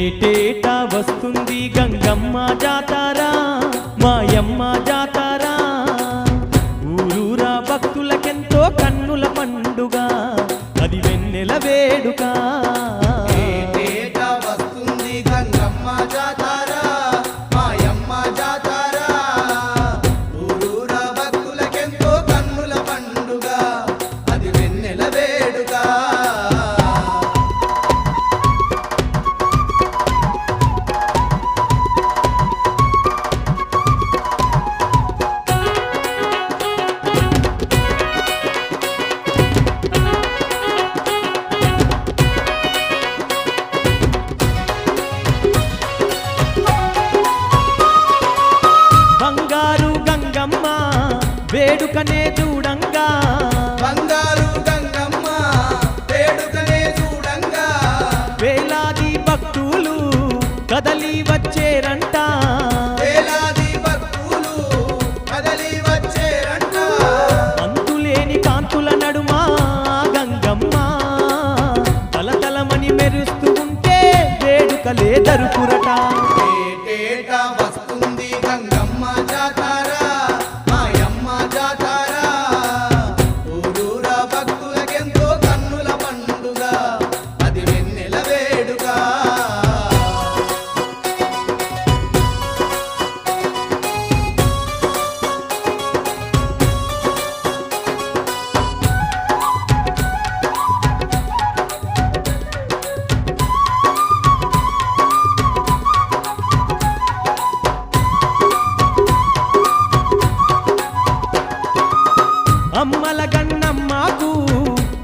ఏటేటా వస్తుంది గంగమ్మ జాతారా మాయమ్మ జాతారా వేడుకనే చూడంగా. బంగారు గంగమ్మ వేడుకనే చూడంగా. వేలాది భక్తులు కదలి వచ్చేరంట. వేలాది భక్తులు కదలి వచ్చేరంట. అంతులేని కాంతుల నడుమ గంగమ్మ. తలతలమని మెరుస్తూ ఉంటే వేడుకలే దరుపురట వస్తుంది గంగమ్మ